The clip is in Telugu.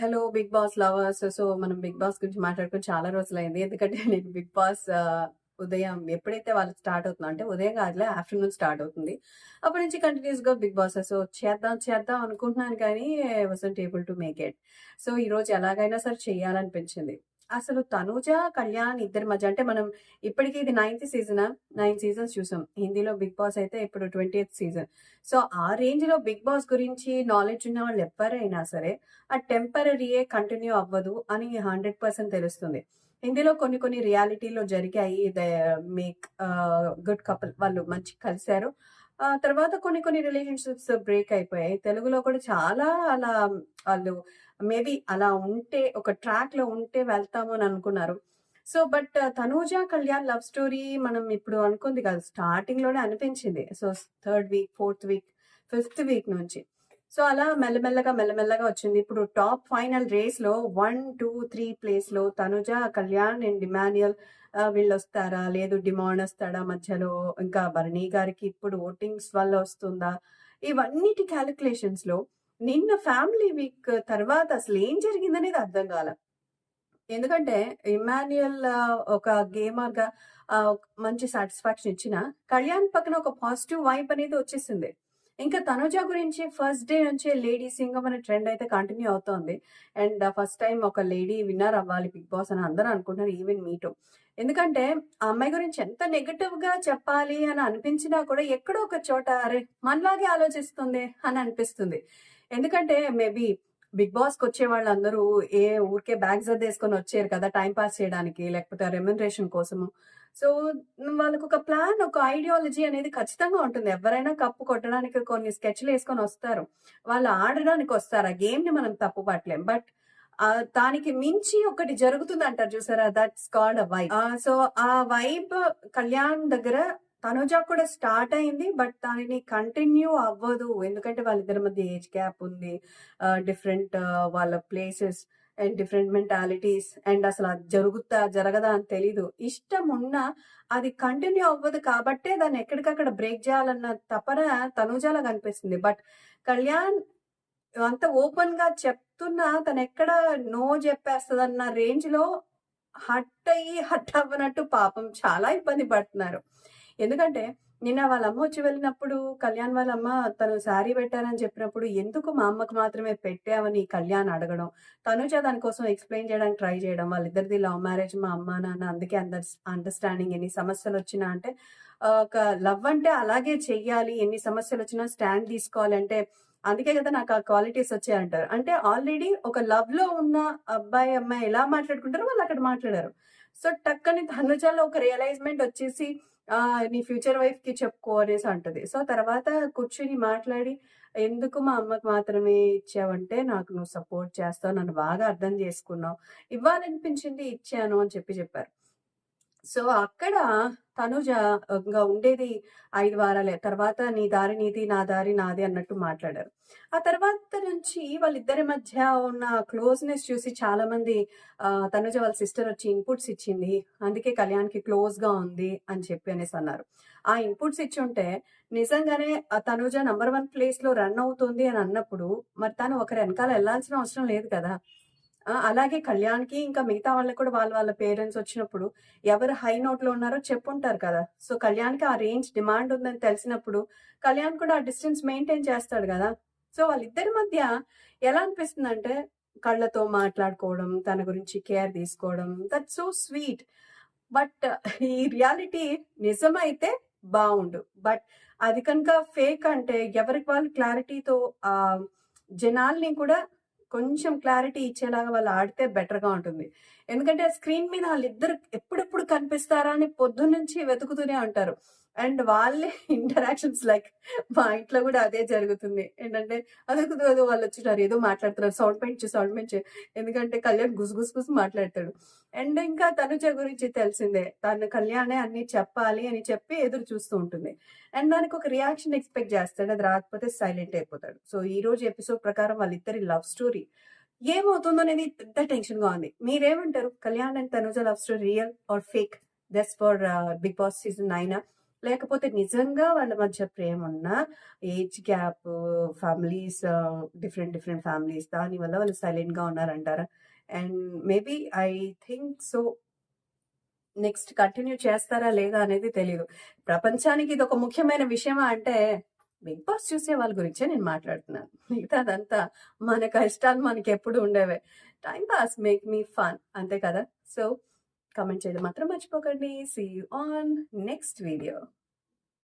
Hello Big Boss lovers. So మనం బిగ్ బాస్ గురించి మాట్లాడుకుని చాలా రోజులైంది. ఎందుకంటే నేను బిగ్ బాస్ ఉదయం ఎప్పుడైతే వాళ్ళు స్టార్ట్ అవుతుందో అంటే ఉదయం కాదులే ఆఫ్టర్నూన్ స్టార్ట్ అవుతుంది. అప్పటి నుంచి కంటిన్యూస్గా బిగ్ బాస్. సో చేద్దాం చేద్దాం అనుకుంటున్నాను కానీ was able to make it so ఈ రోజు ఎలాగైనా సరే చేయాలనిపించింది. అసలు తనుజ కళ్యాణ్ ఇద్దరి మధ్య అంటే మనం ఇప్పటికీ ఇది నైన్త్ సీజన్ నైన్ సీజన్స్ చూసాం. హిందీలో బిగ్ బాస్ అయితే ఇప్పుడు ట్వంటీ ఎయిత్ సీజన్ సో ఆ రేంజ్లో బిగ్ బాస్ గురించి నాలెడ్జ్ ఉన్న వాళ్ళు ఎవరైనా సరే ఆ టెంపరీయే కంటిన్యూ అవ్వదు అని హండ్రెడ్ పర్సెంట్ తెలుస్తుంది. హిందీలో కొన్ని కొన్ని రియాలిటీలో జరిగాయి. దే మేక్ గుడ్ కపుల్ వాళ్ళు మంచి కలిశారు. ఆ తర్వాత కొన్ని కొన్ని రిలేషన్షిప్స్ బ్రేక్ అయిపోయాయి. తెలుగులో కూడా చాలా అలా వాళ్ళు మేబీ అలా ఉంటే ఒక ట్రాక్లో ఉంటే వెళ్తాము అని అనుకున్నారు. So but Tanuja Kalyan love story మనం ఇప్పుడు అనుకుంది కాదు స్టార్టింగ్లోనే అనిపించింది. So third week fourth week fifth week నుంచి. సో అలా మెల్లమెల్లగా మెల్లమెల్లగా వచ్చింది. ఇప్పుడు టాప్ ఫైనల్ రేస్లో వన్ టూ త్రీ ప్లేస్లో తనుజ కళ్యాణ్ అండ్ డిమాన్యుయల్ వీళ్ళు వస్తారా లేదు డిమాండ్ వస్తాడా మధ్యలో? ఇంకా భరణి గారికి ఇప్పుడు ఓటింగ్స్ వల్ల వస్తుందా? ఇవన్నిటి క్యాలిక్యులేషన్స్లో నిన్న ఫ్యామిలీ వీక్ తర్వాత అసలు ఏం జరిగిందనేది అర్థం కాల. ఎందుకంటే ఇమాన్యుయల్ ఒక గేమర్గా మంచి సాటిస్ఫాక్షన్ ఇచ్చిన కళ్యాణ్ పక్కన ఒక పాజిటివ్ వైబ్ అనేది వచ్చేసింది. ఇంకా తనుజ గురించి ఫస్ట్ డే నుంచే లేడీ సింగం అనే ట్రెండ్ అయితే కంటిన్యూ అవుతోంది. అండ్ ఫస్ట్ టైం ఒక లేడీ విన్నర్ అవ్వాలి బిగ్ బాస్ అని అందరూ అనుకుంటున్నారు ఈవెన్ మీటు ఎందుకంటే ఆ అమ్మాయి గురించి ఎంత నెగటివ్గా చెప్పాలి అని అనిపించినా కూడా ఎక్కడో ఒక చోట అరే మనలాగే ఆలోచిస్తుంది అని అనిపిస్తుంది. ఎందుకంటే మేబీ బిగ్ బాస్కి వచ్చే వాళ్ళందరూ ఏ ఊరికే బ్యాగ్స్ వేసుకొని వచ్చారు కదా టైం పాస్ చేయడానికి లేకపోతే రెమ్యునరేషన్ కోసము. సో వాళ్ళకు ఒక ప్లాన్ ఒక ఐడియాలజీ అనేది ఖచ్చితంగా ఉంటుంది. ఎవరైనా కప్పు కొట్టడానికి కొన్ని స్కెచ్లు వేసుకొని వస్తారు. వాళ్ళు ఆడడానికి వస్తారు. ఆ గేమ్ని మనం తప్పు పట్టలేం. బట్ దానికి మించి ఒకటి జరుగుతుంది అంటారు చూసారా? That's called a vibe. So ఆ వైబ్ కళ్యాణ్ దగ్గర తనుజ కూడా స్టార్ట్ అయింది. బట్ దానిని కంటిన్యూ అవ్వదు. ఎందుకంటే వాళ్ళిద్దరి మధ్య ఏజ్ గ్యాప్ ఉంది. డిఫరెంట్ వాళ్ళ places and different mentalities and అసలు అది జరుగుతా జరగదా అని తెలీదు. ఇష్టం ఉన్నా అది కంటిన్యూ అవ్వదు కాబట్టే దాన్ని ఎక్కడికక్కడ బ్రేక్ చేయాలన్న తపన తనుజాలా కనిపిస్తుంది. బట్ కళ్యాణ్ అంత ఓపెన్గా చెప్తున్నా తను ఎక్కడ నో చెప్పేస్తుందన్న రేంజ్లో హట్ అయ్యి హట్ అవ్వనట్టు పాపం చాలా ఇబ్బంది పడుతున్నారు. ఎందుకంటే నిన్న వాళ్ళ అమ్మ వచ్చి వెళ్ళినప్పుడు కళ్యాణ్ వాళ్ళ అమ్మ తను శారీ పెట్టారని చెప్పినప్పుడు ఎందుకు మా అమ్మకు మాత్రమే పెట్టావని కళ్యాణ్ అడగడం. తనుజ దానికోసం ఎక్స్ప్లెయిన్ చేయడానికి ట్రై చేయడం. వాళ్ళిద్దరిది లవ్ మ్యారేజ్ మా అమ్మ నాన్న అందుకే అందర్ అండర్స్టాండింగ్ ఎన్ని సమస్యలు వచ్చినా అంటే ఒక లవ్ అంటే అలాగే చెయ్యాలి. ఎన్ని సమస్యలు వచ్చినా స్టాండ్ తీసుకోవాలి అంటే అందుకే కదా నాకు ఆ క్వాలిటీస్ వచ్చాయి అంటారు. అంటే ఆల్రెడీ ఒక లవ్లో ఉన్న అబ్బాయి అమ్మాయి ఎలా మాట్లాడుకుంటారో వాళ్ళు అక్కడ మాట్లాడారు. సో టక్కని తనుజాలో ఒక రియలైజ్మెంట్ వచ్చేసి నీ ఫ్యూచర్ వైఫ్కి చెప్పుకో అనేసి అంటది. సో తర్వాత కూర్చుని మాట్లాడి ఎందుకు మా అమ్మకు మాత్రమే ఇచ్చావంటే నాకు నువ్వు సపోర్ట్ చేస్తావు నన్ను బాగా అర్థం చేసుకున్నావు ఇవ్వాలనిపించింది ఇచ్చాను అని చెప్పి చెప్పారు. సో అక్కడ తనుజ ఇంకా ఉండేది ఐదు వారాలే. తర్వాత నీ దారి నీది నా దారి నాది అన్నట్టు మాట్లాడారు. ఆ తర్వాత నుంచి వాళ్ళిద్దరి మధ్య ఉన్న క్లోజ్నెస్ చూసి చాలా మంది ఆ, తనుజ వాళ్ళ సిస్టర్ వచ్చి ఇన్పుట్స్ ఇచ్చింది. అందుకే కళ్యాణ్కి క్లోజ్గా ఉంది అని చెప్పి అనేసి అన్నారు. ఆ ఇన్పుట్స్ ఇచ్చి ఉంటే నిజంగానే ఆ తనుజ నంబర్ వన్ ప్లేస్లో రన్ అవుతుంది అని అన్నప్పుడు మరి తను ఒకరి వెనకాల వెళ్ళాల్సిన అవసరం లేదు కదా. అలాగే కళ్యాణ్కి ఇంకా మిగతా వాళ్ళకి కూడా వాళ్ళ వాళ్ళ పేరెంట్స్ వచ్చినప్పుడు ఎవరు హై నోట్లో ఉన్నారో చెప్పుంటారు కదా. సో కళ్యాణ్కి ఆ రేంజ్ డిమాండ్ ఉందని తెలిసినప్పుడు కళ్యాణ్ కూడా ఆ డిస్టెన్స్ మెయింటైన్ చేస్తాడు కదా. సో వాళ్ళిద్దరి మధ్య ఎలా అనిపిస్తుంది అంటే కళ్ళతో మాట్లాడుకోవడం తన గురించి కేర్ తీసుకోవడం దట్ సో స్వీట్ బట్ ఈ రియాలిటీ నిజమైతే బాగుండు. బట్ అది కనుక ఫేక్ అంటే ఎవరికి వాళ్ళు క్లారిటీతో ఆ జనాల్ని కూడా కొంచెం క్లారిటీ ఇచ్చేలాగా వాళ్ళు ఆడితే బెటర్గా ఉంటుంది. ఎందుకంటే స్క్రీన్ మీద వాళ్ళిద్దరు ఎప్పుడెప్పుడు కనిపిస్తారా అని పొద్దున్నుంచి వెతుకుతూనే ఉంటారు. అండ్ వాళ్ళే ఇంటరాక్షన్స్ లైక్ మా ఇంట్లో కూడా అదే జరుగుతుంది. ఏంటంటే అదొకదు అదో వాళ్ళు వచ్చినారు ఏదో మాట్లాడుతున్నారు సౌండ్ పెంచు సౌండ్ పెంచు ఎందుకంటే కళ్యాణ్ గుస్ గుసు మాట్లాడతాడు. అండ్ ఇంకా తనుజ గురించి తెలిసిందే తను కళ్యాణే అన్ని చెప్పాలి అని చెప్పి ఎదురు చూస్తూ ఉంటుంది. అండ్ దానికి ఒక రియాక్షన్ ఎక్స్పెక్ట్ చేస్తాడు అది రాకపోతే సైలెంట్ అయిపోతాడు. సో ఈ రోజు ఎపిసోడ్ ప్రకారం వాళ్ళిద్దరి లవ్ స్టోరీ ఏమవుతుందో అనేది పెద్ద టెన్షన్గా ఉంది. మీరేమంటారు? Kalyan and Tanuja love story real or fake this for Big Boss season nine లేకపోతే నిజంగా వాళ్ళ మధ్య ప్రేమ ఉన్నా age gap, families different different families దానివల్ల వాళ్ళు సైలెంట్‌గా ఉన్నారంటారా? And maybe I think so. Next continue చేస్తారా లేదా అనేది తెలియదు ప్రపంచానికి ఇది ఒక ముఖ్యమైన విషయమా అంటే, బిగ్ బాస్ చూసే వాళ్ళ గురించే నేను మాట్లాడుతున్నాను. మిగతాదంతా మన కష్టాలు మనకెప్పుడు ఉండేవే. Time pass make me fun అంతే కదా! సో, కమెంట్ చేయడం మాత్రం మర్చిపోకండి. See you on next video.